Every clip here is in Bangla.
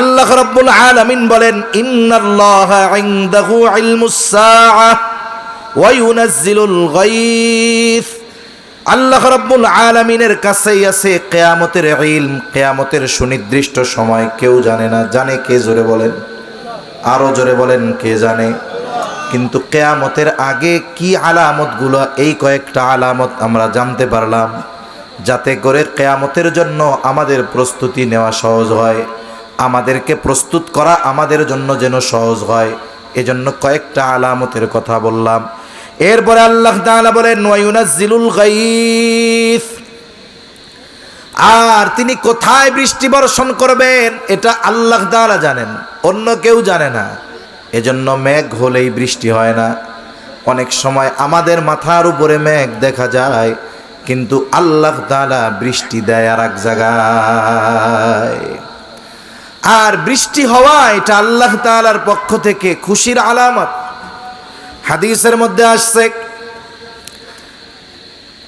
আল্লাহ রাব্বুল আলামিন বলেন, ইন্নাল্লাহা ইনদাহু ইলমুস সাআহ ওয়া ইউনাজ্জিলুল গায়থ আল্লাহ রাব্বুল আলামিনের কাছেই আছে কিয়ামতের ইলম, কিয়ামতের সুনির্দিষ্ট সময়। কেউ জানে না, জানে কে জোরে বলেন? আরও জোরে বলেন, কে জানে? কিন্তু কেয়ামতের আগে কি আলামতগুলো, এই কয়েকটা আলামত আমরা জানতে পারলাম, যাতে করে কেয়ামতের জন্য আমাদের প্রস্তুতি নেওয়া সহজ হয়। আমাদেরকে প্রস্তুত করা আমাদের জন্য যেন সহজ হয়। এজন্য কয়েকটা আলামতের কথা বললাম। এরপরে আল্লাহ বলেন আর তিনি কোথায় বৃষ্টি বর্ষণ করবেন, এটা আল্লাহ তাআলা জানেন, অন্য কেউ জানে না। এজন্য মেঘ হলেই বৃষ্টি হয় না। অনেক সময় আমাদের মাথার উপরে মেঘ দেখা যায়, কিন্তু আল্লাহ তাআলা বৃষ্টি দেয় আর এক জায়গায় আর বৃষ্টি হওয়া এটা আল্লাহ তাআলার পক্ষ থেকে খুশির আলামত। হাদিসের মধ্যে আসছে,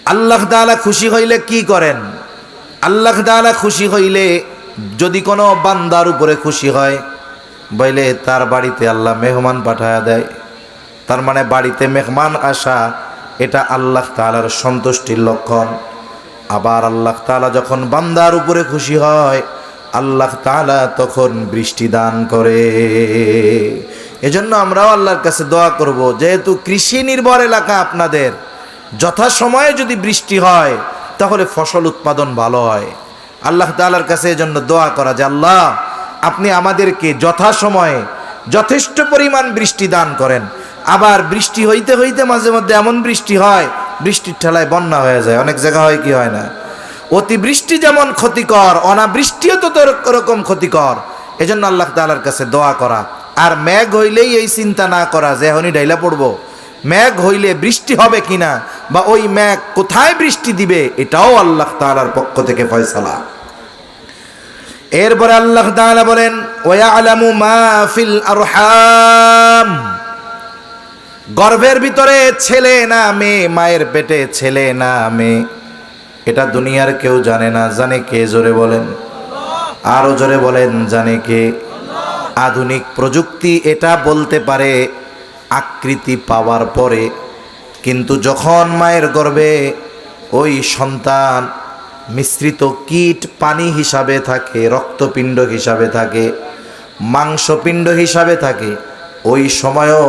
আল্লাহ তাআলা খুশি হইলে কি করেন? আল্লাহ তাআলা খুশি হইলে যদি কোনো বান্দার উপরে খুশি হয়, বইলে তার বাড়িতে আল্লাহ মেহমান পাঠায়া দেয়। তার মানে বাড়িতে মেহমান আসা, এটা আল্লাহ তাআলার সন্তুষ্টির লক্ষণ। আবার আল্লাহ তাআলা যখন বান্দার উপরে খুশি হয় আল্লাহ তালা তখন বৃষ্টি দান করে। এজন্য আমরাও আল্লাহর কাছে দোয়া করব, যেহেতু কৃষি নির্ভর এলাকা আপনাদের, যথাসময়ে যদি বৃষ্টি হয়, তাহলে ফসল উৎপাদন ভালো হয়। আল্লাহ তালার কাছে এজন্য দোয়া করা যে, আল্লাহ, আপনি আমাদেরকে যথাসময়ে যথেষ্ট পরিমাণ বৃষ্টি দান করেন। আবার বৃষ্টি হইতে হইতে মাঝে মধ্যে এমন বৃষ্টি হয়, বৃষ্টির ঠেলায় বন্যা হয়ে যায়। অনেক জায়গা হয় কি হয় না? অতিবৃষ্টি যেমন ক্ষতিকর, অনাবৃষ্টিও তো তোর ওরকম ক্ষতিকর। এজন্য আল্লাহ তাআলার কাছে দোয়া করা। আর মেঘ হইলেই এই চিন্তা না করা, যে এখনই ডাইলা পড়ব। মেঘ হইলে বৃষ্টি হবে কিনা, বা ওই মেঘ কোথায় বৃষ্টি দিবে, এটাও আল্লাহ তাআলার পক্ষ থেকে ফয়সালা। এরপরে আল্লাহ তাআলা বলেন, ওয়ালামু মা ফিল আরহাম। গর্ভের ভিতরে ছেলে না মেয়ে, মায়ের পেটে ছেলে না মেয়ে। এটা দুনিয়ার কেউ জানে না, জানে কে জোরে বলেন। আরও জোরে বলেন, জানে কে। আধুনিক প্রযুক্তি এটা বলতে পারে আকৃতি পাওয়ার পরে, কিন্তু যখন মায়ের গর্ভে ওই সন্তান মিশ্রিত কীট পানি হিসাবে থাকে, রক্তপিণ্ড হিসাবে থাকে, মাংসপিণ্ড হিসাবে থাকে, ওই সময়ও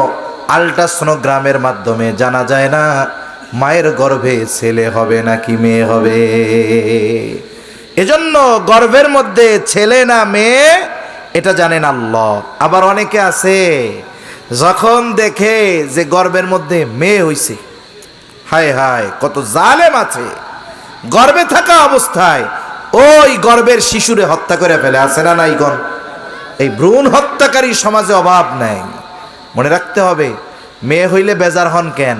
আলট্রাসোনোগ্রামের মাধ্যমে জানা যায় না মায়ের গর্ভে ছেলে হবে নাকি মেয়ে হবে? এজন্য গর্ভের মধ্যে ছেলে না মেয়ে, এটা জানেন আল্লাহ। আবার অনেকে আছে, যখন দেখে যে গর্ভের মধ্যে মেয়ে হইছে, হায় হায়, কত জালেম আছে। গর্ভে থাকা অবস্থায় ওই গর্ভের শিশুরে হত্যা করে ফেলে, আছে না নাই গণ? এই ভ্রূণ হত্যাকারী সমাজে অভাব নাই। মনে রাখতে হবে, মেয়ে হইলে বেজার হন কেন?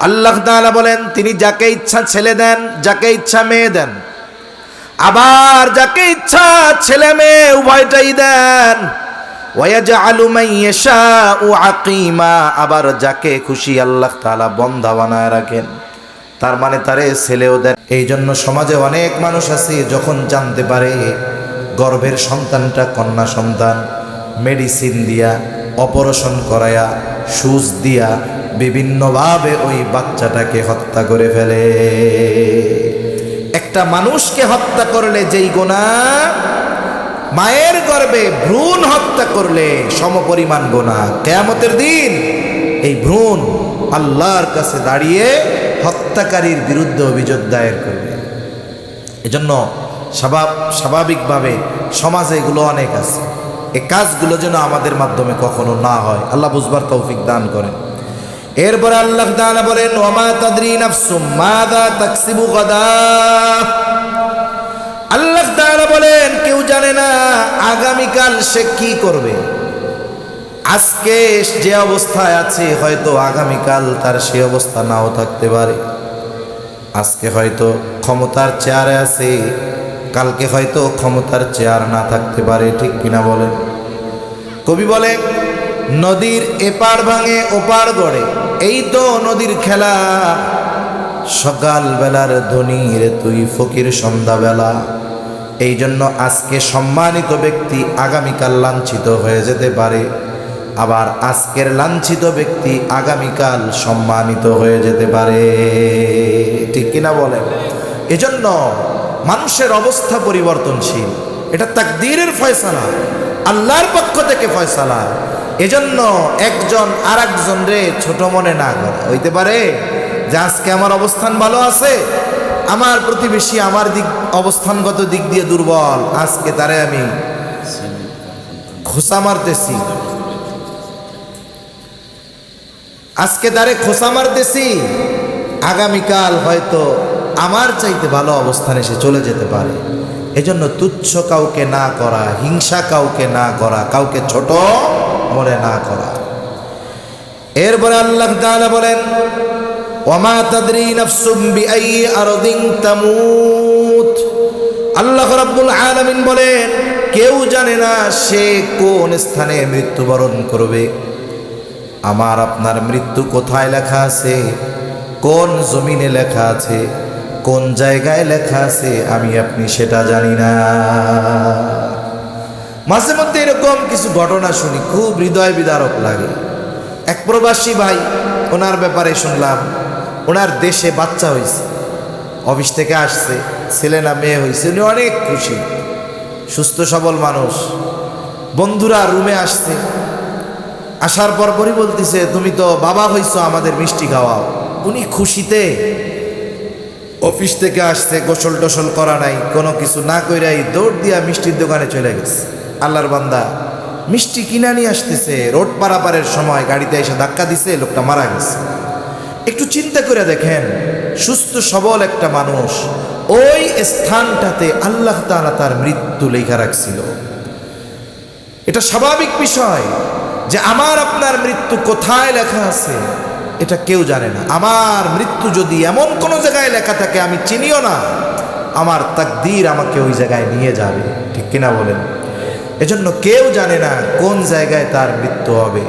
আল্লাহ তাআলা বলেন, তিনি যাকে ইচ্ছা ছেলে দেন, যাকে ইচ্ছা মেয়ে দেন। আবার যাকে ইচ্ছা ছেলে মেয়ে উভয়টাই দেন। আবার যাকে খুশি আল্লাহ তাআলা বন্ধা বানায় রাখেন। তার মানে তারে ছেলেও দেন। এই জন্য সমাজে অনেক মানুষ আছে, যখন জানতে পারে গর্ভের সন্তানটা কন্যা সন্তান, মেডিসিন দিয়া, অপারেশন করায়া, সুচ দিয়া বিভিন্নভাবে ওই বাচ্চাটাকে হত্যা করে ফেলে। একটা মানুষকে হত্যা করলে যেই গোনা, মায়ের গর্ভে ভ্রূণ হত্যা করলে সমপরিমাণ গোনা। কেয়ামতের দিন এই ভ্রূণ আল্লাহর কাছে দাঁড়িয়ে হত্যাকারীর বিরুদ্ধে অভিযোগ দায়ের করবে। এজন্য স্বাভাব, স্বাভাবিকভাবে সমাজে এগুলো অনেক আছে। এ কাজগুলো যেন আমাদের মাধ্যমে কখনো না হয়। আল্লাহ বুঝবার তৌফিক দান করেন। এরপরে আল্লাহ তাআলা বলেন, ওমা তাদরি নাফসুম মাযা তাকসিবু গাদা? আল্লাহ তাআলা বলেন, কেউ জানে না আগামীকাল সে কি করবে। আজকে যে অবস্থায় আছে, হয়তো আগামীকাল তার সে অবস্থা নাও থাকতে পারে। আজকে হয়তো ক্ষমতার চেয়ারে আছে, কালকে হয়তো ক্ষমতার চেয়ার না থাকতে পারে, ঠিক কিনা বলেন? কবি বলে নদীর এপার ভাঙে, ওপার গড়ে। এই তো নদীর খেলা। সকাল বেলার ধনীর তুই ফকির সন্ধ্যাবেলা। এই জন্য আজকে সম্মানিত ব্যক্তি আগামীকাল লাঞ্ছিত হয়ে যেতে পারে। আবার আজকের লাঞ্ছিত ব্যক্তি আগামীকাল সম্মানিত হয়ে যেতে পারে। ঠিক কিনা বলেন এজন্য মানুষের অবস্থা পরিবর্তনশীল। এটা তাকদীরের ফয়সালা। আল্লাহর পক্ষ থেকে ফয়সালা। এজন্য একজন আর একজন রে ছোট মনে না করা। হইতে পারে যে আজকে আমার অবস্থান ভালো আছে, আমার প্রতিবেশী আমার দিক, অবস্থানগত দিক দিয়ে দুর্বল, আজকে তারে আমি খোসা মারতেছি। আজকে তারে খোসা মারতেছি, আগামীকাল হয়তো আমার চাইতে ভালো অবস্থানে সে চলে যেতে পারে। এজন্য তুচ্ছ কাউকে না করা, হিংসা কাউকে না করা, কাউকে ছোট মনে না করা। এরপরে আল্লাহ তাআলা বলেন, ওমা তাদরি নাফসুম বিআই আরদিন তামুত। আল্লাহ রাব্বুল আলামিন বলেন, কেউ জানে না সে কোন স্থানে মৃত্যুবরণ করবে। আমার আপনার মৃত্যু কোথায় লেখা আছে? কোন জমিনে লেখা আছে? কোন জায়গায় লেখা আছে? আমি আপনি সেটা জানি না। মাঝে মধ্যে এরকম কিছু ঘটনা শুনি, খুব হৃদয় বিদারক লাগে। এক প্রবাসী ভাই, ওনার ব্যাপারে শুনলাম, ওনার দেশে বাচ্চা হয়েছে। অফিস থেকে আসছে, ছেলে না মেয়ে হয়েছে, উনি অনেক খুশি, সুস্থ, সবল মানুষ। বন্ধুরা রুমে আসছে, আসার পর পরই বলতেছে, তুমি তো বাবা হইছো আমাদের মিষ্টি খাওয়াও। উনি খুশিতে অফিস থেকে আসছে গোসল টোসল করা নাই, কোনো কিছু না কইরাই দৌড় দিয়া মিষ্টির দোকানে চলে গেছে। আল্লাহর বান্দা, মিষ্টি কিনা নিয়ে আসতেছে, রোড পারাপারের সময় গাড়িতে এসে ধাক্কা দিছে, লোকটা মারা গেছে। একটু চিন্তা করে দেখেন, সুস্থ সবল একটা মানুষ, ওই স্থানটাতে আল্লাহ তাআলা তার মৃত্যু লেখা রাখছিল। এটা স্বাভাবিক বিষয় যে আমার আপনার মৃত্যু কোথায় লেখা আছে, এটা কেউ জানে না। আমার মৃত্যু যদি এমন কোনো জায়গায় লেখা থাকে, আমি চিনিও না। আমার তাকদীর আমাকে ওই জায়গায় নিয়ে যাবে। ঠিক কিনা বলেন? এজন্য কেউ জানে না কোন জায়গায় তার মৃত্যু হবে।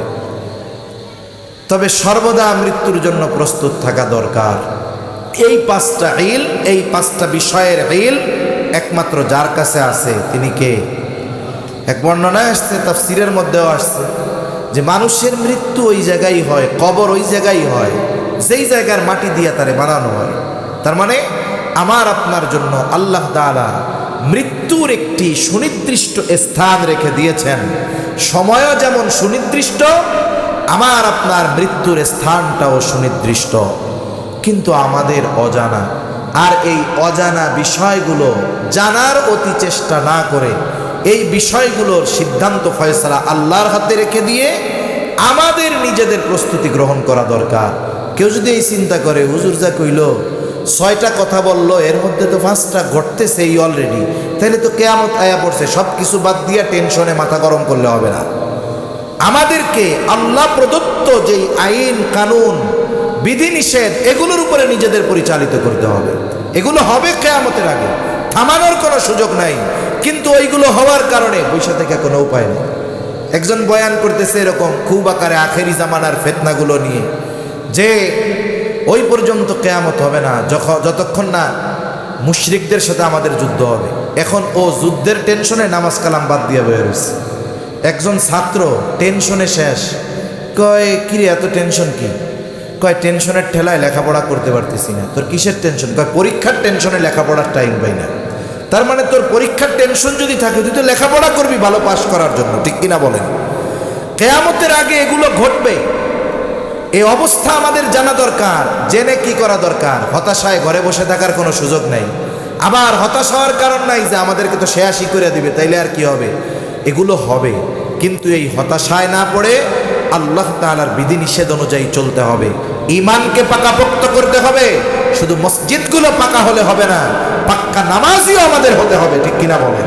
তবে সর্বদা মৃত্যুর জন্য প্রস্তুত থাকা দরকার। এই পাঁচটা ইল, এই পাঁচটা বিষয়ের ইল একমাত্র যার কাছে আছে তিনি কে? এক বর্ণনায় আসছে তার তাফসিরের মধ্যেও আসছে যে মানুষের মৃত্যু ওই জায়গায় হয়, কবর ওই জায়গায় হয়, যেই জায়গার মাটি দিয়ে তারে বানানো হয়। তার মানে আমার আপনার জন্য আল্লাহ তাআলা মৃত্যুর একটি সুনির্দিষ্ট স্থান রেখে দিয়েছেন। সময়ও যেমন সুনির্দিষ্ট, আমার আপনার মৃত্যুর স্থানটাও সুনির্দিষ্ট। কিন্তু আমাদের অজানা, আর এই অজানা বিষয়গুলো জানার অতি চেষ্টা না করে, এই বিষয়গুলোর সিদ্ধান্ত ফয়সলা আল্লাহর হাতে রেখে দিয়ে আমাদের নিজেদের প্রস্তুতি গ্রহণ করা দরকার। কেউ যদি এই চিন্তা করে, হুজুর যা কইল ছয়টা কথা বলল, এর মধ্যে তো পাঁচটা ঘটতেছে এই অলরেডি তাহলে তো কেয়ামত আয়া পড়ছে সব কিছু বাদ দিয়া টেনশনে মাথা গরম করলে হবে না। আমাদেরকে আল্লাহ প্রদত্ত যেই আইন, কানুন, বিধিনিষেধ, এগুলোর উপরে নিজেদের পরিচালিত করতে হবে। এগুলো হবে কেয়ামতের আগে। থামানোর কোনো সুযোগ নাই। কিন্তু ওইগুলো হওয়ার কারণে বৈশা থেকে কোনো উপায় নেই। একজন বয়ান করতেছে এরকম, খুব আকারে আখেরি জামানার ফেতনাগুলো নিয়ে। যে ওই পর্যন্ত কেয়ামত হবে না যখন যতক্ষণ না মুশরিকদের সাথে আমাদের যুদ্ধ হবে। এখন ও যুদ্ধের টেনশনে নামাজ কালাম বাদ দিয়ে বের হয়েছে একজন ছাত্র টেনশনে শেষ। কয়, কিরে, এত টেনশন কি? কয়, টেনশনের ঠেলায় লেখাপড়া করতে পারতেছি না। তোর কিসের টেনশন? কয়, পরীক্ষার টেনশনে লেখাপড়ার টাইম পাই না। তার মানে তোর পরীক্ষার টেনশন যদি থাকে, তুই তো লেখাপড়া করবি ভালো পাস করার জন্য। ঠিক কিনা বলেন। কেয়ামতের আগে এগুলো ঘটবে। এই অবস্থা আমাদের জানা দরকার, জেনে কি করা দরকার? হতাশায় ঘরে বসে থাকার কোনো সুযোগ নাই। আবার হতাশ হওয়ার কারণ নাই যে আমাদেরকে তো শেয়াশি করে দিবে, তাইলে আর কি হবে? এগুলো হবে, কিন্তু এই হতাশায় না পড়ে আল্লাহ তাআলার বিধিনিষেধ অনুযায়ী চলতে হবে। ইমানকে পাকাপোক্ত করতে হবে, শুধু মসজিদগুলো পাকা হলে হবে না, পাক্কা নামাজিও আমাদের হতে হবে, ঠিক কিনা বলেন?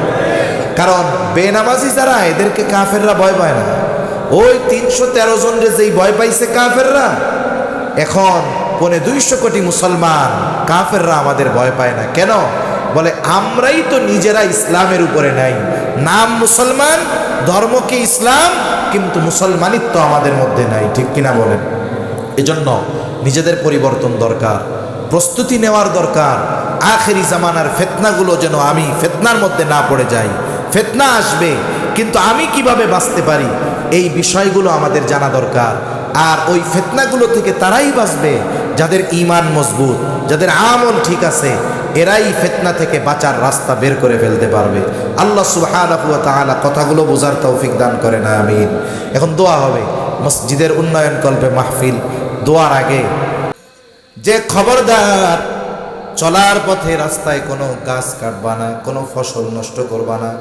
কারণ বেনামাজি যারা, এদেরকে কাফেররা ভয় পায় না। ওই তিনশো তেরো জন রে যেই ভয় পাইছে কাফেররা, এখন পনে দুইশো কোটি মুসলমান কাফেররা আমাদের ভয় পায় না। কেন? বলে, আমরাই তো নিজেরা ইসলামের উপরে নাই। নাম মুসলমান ধর্মকে ইসলাম, কিন্তু মুসলমানিত্ব আমাদের মধ্যে নাই। ঠিক কিনা বলেন? এজন্য নিজেদের পরিবর্তন দরকার, প্রস্তুতি নেওয়ার দরকার। আখেরি জামানার ফেতনাগুলো যেন আমি ফেতনার মধ্যে না পড়ে যাই। ফেতনা আসবে, কিন্তু আমি কীভাবে বাঁচতে পারি? এই বিষয়গুলো আমাদের জানা দরকার। আর ওই ফেতনাগুলো থেকে তারাই বাঁচবে যাদের ইমান মজবুত, যাদের আমল ঠিক আছে, এরাই ফেতনা থেকে বাঁচার রাস্তা বের করে ফেলতে পারবে। আল্লাহ তাআলা কথাগুলো বোঝার তৌফিক দান করে না আমিন। এখন দোয়া হবে, মসজিদের উন্নয়ন কল্পে মাহফিল, দোয়ার আগে যে খবরদার চলার পথে রাস্তায় কোনো গাছ কাটবা না, কোনো ফসল নষ্ট করবা না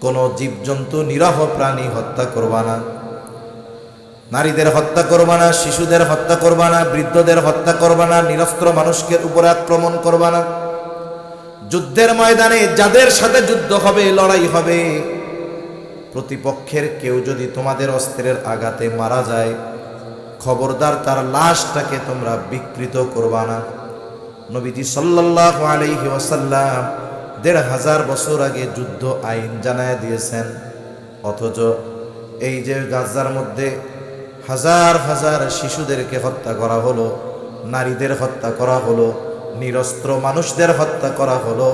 কোনো জীবজন্তু নিরহ প্রাণী হত্যা করবা না। নারীদের হত্যা করবা না, শিশুদের হত্যা করবা না, বৃদ্ধদের হত্যা করবা না, নিরস্ত্র মানুষকে উপরে আক্রমণ করবা না। যুদ্ধের ময়দানে যাদের সাথে যুদ্ধ হবে, লড়াই হবে, প্রতিপক্ষের কেউ যদি তোমাদের অস্ত্রের আঘাতে মারা যায়, খবরদার তার লাশটাকে তোমরা বিকৃত করবা না। নবীজি সাল্লাল্লাহু আলাইহি ওয়াসাল্লাম দেড় হাজার বছর আগে যুদ্ধ আইন জানায় দিয়েছেন, অথচ এই যে গাজার মধ্যে হাজার হাজার শিশুদেরকে হত্যা করা হলো, নারীদের হত্যা করা হলো, নিরস্ত্র মানুষদের হত্যা করা হলো,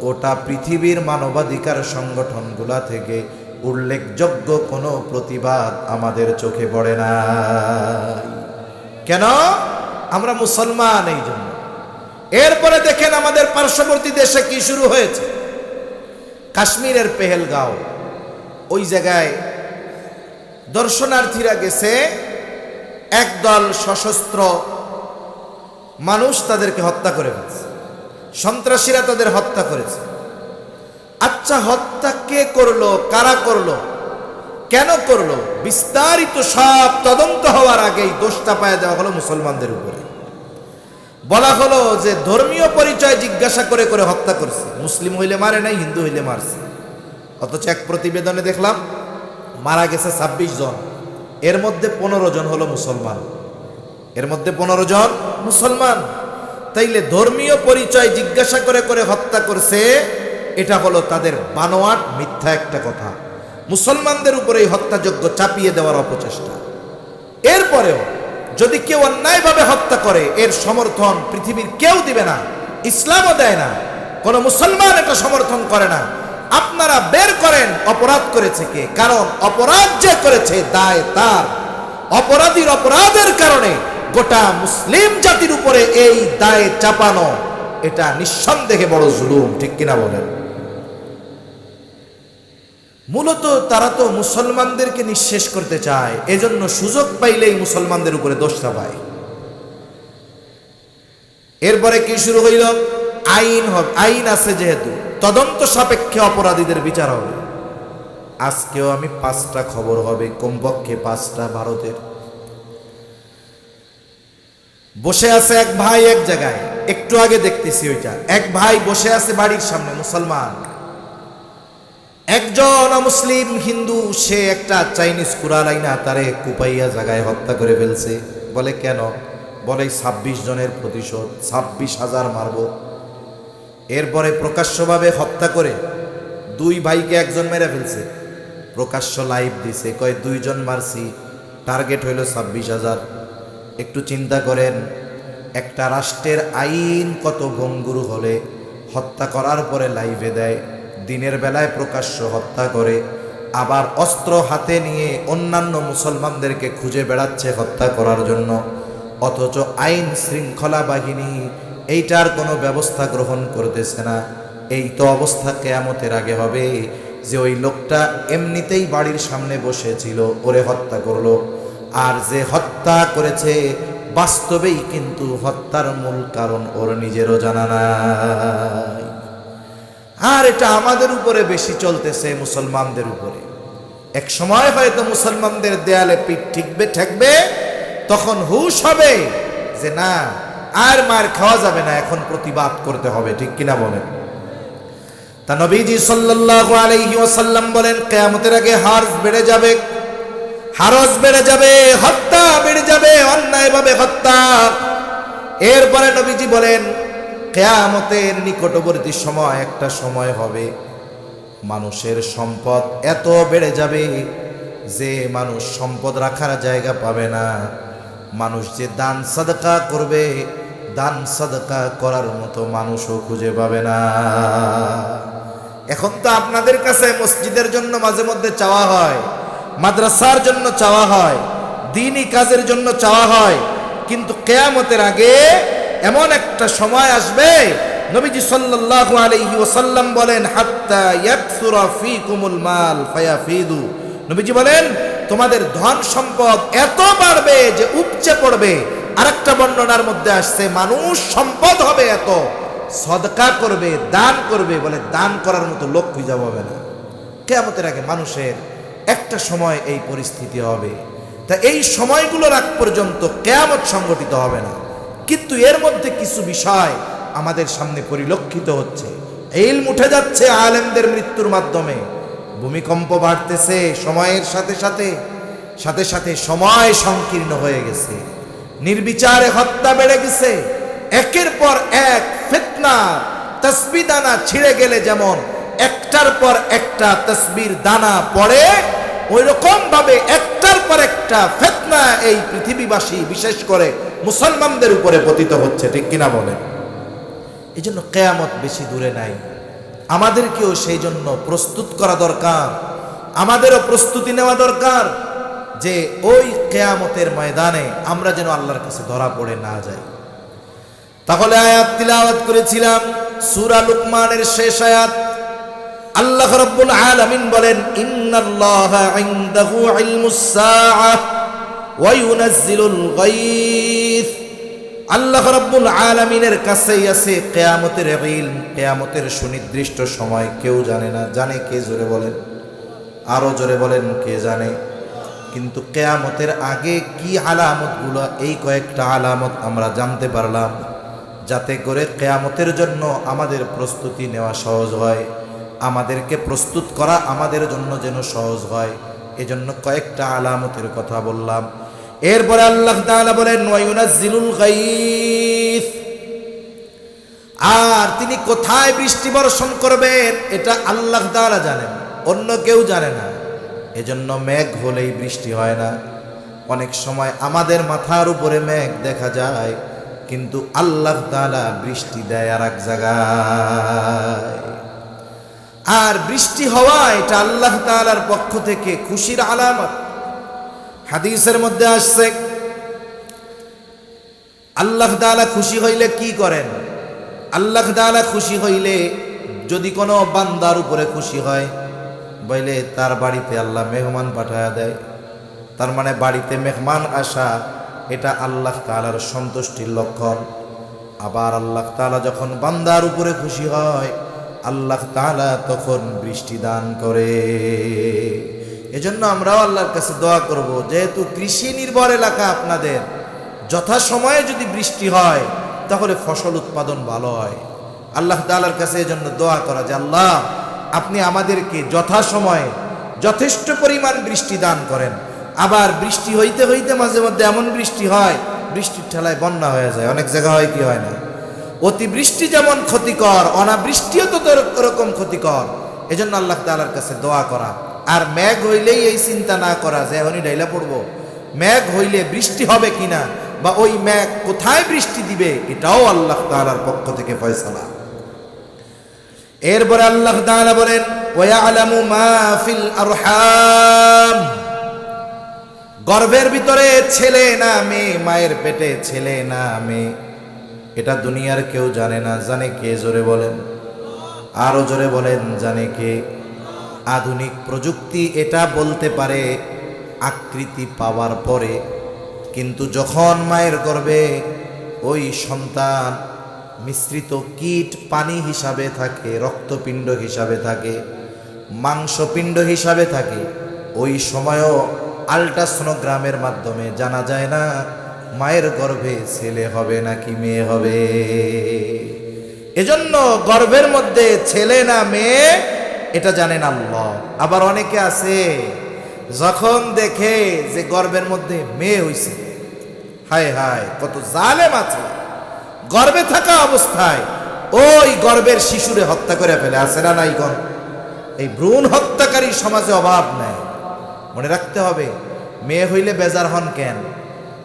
গোটা পৃথিবীর মানবাধিকার সংগঠনগুলা থেকে উল্লেখযোগ্য কোনো প্রতিবাদ আমাদের চোখে পড়ে না কেন? আমরা মুসলমান এই জন্য। এরপরে দেখেন আমাদের পার্শ্ববর্তী দেশে কি শুরু হয়েছে? কাশ্মীরের পেহেলগাঁও। ওই জায়গায় দর্শনার্থীরা গেছে, একদল সশস্ত্র মানুষ তাদেরকে হত্যা করে ফেলছে। সন্ত্রাসীরা তাদের হত্যা করেছে। আচ্ছা হত্যা কে করল? কারা করল? কেন করল? বিস্তারিত সব তদন্ত হওয়ার আগেই দোষটা পায় দেওয়া হলো মুসলমানদের উপরে। বলা হলো যে ধর্মীয় পরিচয় জিজ্ঞাসা করে করে হত্যা করছে। মুসলিম হইলে মারে নাই, হিন্দু হইলে মারছে। অথচ এক প্রতিবেদনে দেখলাম, মারা গেছে ছাব্বিশ জন। এর মধ্যে পনেরো জন হলো মুসলমান। এর মধ্যে পনেরো জন মুসলমান। তাইলে ধর্মীয় পরিচয় জিজ্ঞাসা করে করে হত্যা করছে, এটা হলো তাদের বানোয়াট মিথ্যা একটা কথা। মুসলমানদের উপরে এই হত্যাযোগ্য চাপিয়ে দেওয়ার অপচেষ্টা। এরপরেও যদি কেউ অন্যায়ভাবে হত্যা করে, এর সমর্থন পৃথিবীর কেউ দিবে না, ইসলামও দেয় না, কোন মুসলমান এটা সমর্থন করে না। আপনারা বের করেন, অপরাধ করেছে কে? কারণ অপরাধ যে করেছে, দায় তার। অপরাধীর অপরাধের কারণে গোটা মুসলিম জাতির উপরে এই দায় চাপানো, এটা নিঃসন্দেহে বড় জুলুম, ঠিক কিনা বলেন? মূলত তারা তো মুসলমানদেরকে নিঃশেষ করতে চায়। এজন্য সুযোগ পাইলেই মুসলমানদের উপরে দোষ চাপায়। এরপরে কি শুরু হইল? আইন হবে, আইন আছে যেহেতু। তদন্ত সাপেক্ষে অপরাধীদের বিচার হবে। আজকেও আমি পাঁচটা খবর হবে, কমপক্ষে পাঁচটা ভারতের। বসে আছে এক ভাই এক জায়গায়। একটু আগে দেখতেছি ওইটা। এক ভাই বসে আছে বাড়ির সামনে, মুসলমান। একজন মুসলিম হিন্দু, সে একটা চাইনিজ কুড়ালাইনা তারে কুপাইয়া জায়গায় হত্যা করে ফেলছে। বলে কেন? বলে ছাব্বিশ জনের প্রতিশোধ, ছাব্বিশ হাজার মারব। এরপরে প্রকাশ্যভাবে হত্যা করে দুই ভাইকে একজন মেরে ফেলছে। প্রকাশ্য লাইভ দিছে, কয়, দুইজন মারছি, টার্গেট হইল ছাব্বিশ হাজার। একটু চিন্তা করেন, একটা রাষ্ট্রের আইন কত ভঙ্গুর হলে হত্যা করার পরে লাইভে দেয়। দিনের বেলায় প্রকাশ্য হত্যা করে, আবার অস্ত্র হাতে নিয়ে অন্যান্য মুসলমানদেরকে খুঁজে বেড়াচ্ছে হত্যা করার জন্য। অথচ আইন শৃঙ্খলা বাহিনী এইটার কোনো ব্যবস্থা গ্রহণ করতেছে না। এই তো অবস্থা কেয়ামতের আগে হবে যে ওই লোকটা এমনিতেই বাড়ির সামনে বসেছিল, ওরে হত্যা করল। আর যে হত্যা করেছে, বাস্তবেই কিন্তু হত্যার মূল কারণ ওর নিজেরও জানা নাই। আর এটা আমাদের উপরে বেশি চলতেছে মুসলমানদের উপরে। এক সময় হয়তো মুসলমানদের দেয়ালে পিঠ ঠিকবে, ঠেকবে, তখন হুশ হবে যে না, আর মার খাওয়া যাবে না, এখন প্রতিবাদ করতে হবে, ঠিক কিনা বলেন? তা নবীজি সাল্লাল্লাহু আলাইহি ওয়াসাল্লাম বলেন, কিয়ামতের আগে হারজ বেড়ে যাবে, হারজ বেড়ে যাবে, হত্যা বেড়ে যাবে, অন্যায়ভাবে হত্যা। এরপরে নবীজি বলেন কেয়ামতের নিকটবর্তী সময়, একটা সময় হবে, মানুষের সম্পদ এত বেড়ে যাবে যে মানুষ সম্পদ রাখার জায়গা পাবে না। মানুষ যে দান সাদকা করবে, দান সাদকা করার মতো মানুষও খুঁজে পাবে না। এখন তো আপনাদের কাছে মসজিদের জন্য মাঝে মধ্যে চাওয়া হয়, মাদ্রাসার জন্য চাওয়া হয়, দিনই কাজের জন্য চাওয়া হয়, কিন্তু কেয়ামতের আগে এমন একটা সময় আসবে, নবীজি সাল্লাল্লাহু আলাইহি ওয়াসাল্লাম বলেন, হাত্তা ইয়াকসুরা ফীকুমুল মাল ফায়াফিদু। নবীজি বলেন, তোমাদের ধন সম্পদ এত বাড়বে যে উপচে পড়বে। আরেকটা বর্ণনার মধ্যে আসছে, মানুষ সম্পদ হবে এত, সদকা করবে, দান করবে। বলে দান করার মতো লোক খুঁজে পাবে না। কেয়ামতের আগে মানুষের একটা সময় এই পরিস্থিতি হবে। তা এই সময়গুলোর আগ পর্যন্ত কেয়ামত সংগঠিত হবে না। কিন্তু এর মধ্যে কিছু বিষয় আমাদের সামনে পরিলক্ষিত হচ্ছে। এলম উঠে যাচ্ছে আলেমদের মৃত্যুর মাধ্যমে। ভূমিকম্প বাড়তেছে, সময়ের সাথে সাথে সাথে সাথে সময় সংকীর্ণ হয়ে গেছে। নির্বিচারে হত্যা বেড়ে গেছে। একের পর এক ফিতনা তসবি দানা ছিঁড়ে গেলে যেমন একটার পর একটা তসবির দানা পড়ে ওই রকম ভাবে একটার পর একটা ফেতনা এই পৃথিবীবাসী, বিশেষ করে মুসলমানদের উপরে পতিত হচ্ছে, ঠিক কিনা বলেন? এই জন্য কেয়ামত বেশি দূরে নাই। আমাদেরকেও সেই জন্য প্রস্তুত করা দরকার। আমাদেরও প্রস্তুতি নেওয়া দরকার যে ওই কেয়ামতের ময়দানে আমরা যেন আল্লাহর কাছে ধরা পড়ে না যাই। তাহলে আয়াত তিলাওয়াত করেছিলাম, সূরা লুকমানের শেষ আয়াত। আল্লাহ রাব্বুল আলামিন বলেন, ইন্নাল্লাহা ইনদাহু ইলমুস সাআহ ওয়া ইউনাজ্জিলুল গায়থ আল্লাহ রাব্বুল আলামিনের কাছেই আছে কিয়ামতের ইলম, কিয়ামতের সুনির্দিষ্ট সময়। কেউ জানে না, জানে কে জোরে বলেন? আরও জোরে বলেন, কে জানে? কিন্তু কেয়ামতের আগে কি আলামতগুলো, এই কয়েকটা আলামত আমরা জানতে পারলাম, যাতে করে কেয়ামতের জন্য আমাদের প্রস্তুতি নেওয়া সহজ হয়। আমাদেরকে প্রস্তুত করা আমাদের জন্য যেন সহজ হয়। এজন্য কয়েকটা আলামতের কথা বললাম। এরপরে আল্লাহ তাআলা বলেন, ওয়ায়ুনাজ্জিলুল গায়থ আর তিনি কোথায় বৃষ্টি বর্ষণ করবেন, এটা আল্লাহ তাআলা জানেন, অন্য কেউ জানে না। এজন্য মেঘ হলেই বৃষ্টি হয় না। অনেক সময় আমাদের মাথার উপরে মেঘ দেখা যায়, কিন্তু আল্লাহ তাআলা বৃষ্টি দেয় আর এক জায়গায়। আর বৃষ্টি হওয়া এটা আল্লাহ তাআলার পক্ষ থেকে খুশির আলামত। হাদিসের মধ্যে আসছে, আল্লাহ তাআলা খুশি হইলে কি করেন? আল্লাহ তাআলা খুশি হইলে যদি কোনো বান্দার উপরে খুশি হয়, বইলে তার বাড়িতে আল্লাহ মেহমান পাঠায়া দেয়। তার মানে বাড়িতে মেহমান আসা, এটা আল্লাহ তাআলার সন্তুষ্টির লক্ষণ। আবার আল্লাহ তাআলা যখন বান্দার উপরে খুশি হয় আল্লাহ তাআলা তখন বৃষ্টি দান করে। এজন্য আমরাও আল্লাহর কাছে দোয়া করব, যেহেতু কৃষি নির্ভর এলাকা আপনাদের, যথাসময়ে যদি বৃষ্টি হয়, তাহলে ফসল উৎপাদন ভালো হয়। আল্লাহ তাআলার কাছে এজন্য দোয়া করা যে, আল্লাহ, আপনি আমাদেরকে যথাসময়ে যথেষ্ট পরিমাণ বৃষ্টি দান করেন। আবার বৃষ্টি হইতে হইতে মাঝে মধ্যে এমন বৃষ্টি হয়, বৃষ্টির ঠেলায় বন্যা হয়ে যায়। অনেক জায়গা হয় কি হয় না? অতিবৃষ্টি যেমন ক্ষতিকর, অনাবৃষ্টিও তো ওরকম ক্ষতিকর। এজন্য আল্লাহ তাআলার কাছে দোয়া করা। আর মেঘ হইলেই এই চিন্তা না করা, যে এখনই ডাইলা পড়ব। মেঘ হইলে বৃষ্টি হবে কিনা, বা ওই মেঘ কোথায় বৃষ্টি দিবে, এটাও আল্লাহ তাআলার পক্ষ থেকে ফয়সালা। এরপরে আল্লাহ তাআলা বলেন ওয়ায়ালামু মা ফিল আরহাম। গর্ভের ভিতরে ছেলে না মেয়ে, মায়ের পেটে ছেলে না মেয়ে। এটা দুনিয়ার কেউ জানে না, জানে কে জোরে বলেন। আরও জোরে বলেন, জানে কে। আধুনিক প্রযুক্তি এটা বলতে পারে আকৃতি পাওয়ার পরে, কিন্তু যখন মায়ের গর্ভে ওই সন্তান মিশ্রিত কীট পানি হিসাবে থাকে, রক্তপিণ্ড হিসাবে থাকে, মাংসপিণ্ড হিসাবে থাকে, ওই সময়ও আলট্রাসোনোগ্রামের মাধ্যমে জানা যায় না মায়ের গর্ভে ছেলে হবে নাকি মেয়ে হবে? এজন্য গর্ভের মধ্যে ছেলে না মেয়ে, এটা জানেন আল্লাহ। আবার অনেকে আছে, যখন দেখে যে গর্ভের মধ্যে মেয়ে হইছে, হায় হায়, কত জালেম আছে। গর্ভে থাকা অবস্থায় ওই গর্ভের শিশুরে হত্যা করে ফেলে, আছে না নাই কোন এই ভ্রূণ হত্যাকারী সমাজে অভাব নেই। মনে রাখতে হবে, মেয়ে হইলে বেজার হন কেন?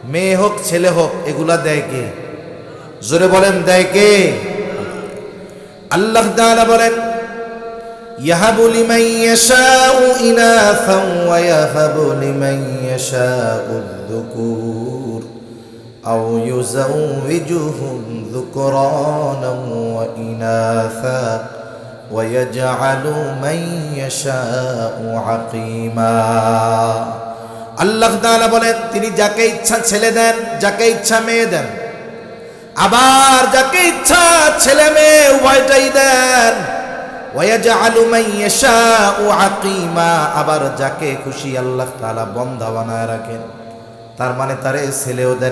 মেয়ে হোক ছেলে হোক এগুলা দেয় কে জোরে বলেন দেয় কে আল্লাহ তাআলা বলেন ইয়াহাবু লিমান ইয়াশাউ ইনাসান ওয়া ইয়াহাবু লিমান ইয়াশাউ الذكور أو يزوجهم ذكرانا وإناثا ويجعل من يشاء عقيما আল্লাহ তাআলা বলেন তিনি যাকে ইচ্ছা ছেলে দেন, যাকে ইচ্ছা মেয়ে দেন। আবার যাকে ইচ্ছা ছেলে মেয়ে উভয়টাই দেন। আবার যাকে খুশি আল্লাহ তাআলা বন্ধা বানায় রাখেন। তার মানে তারে ছেলেও দেন।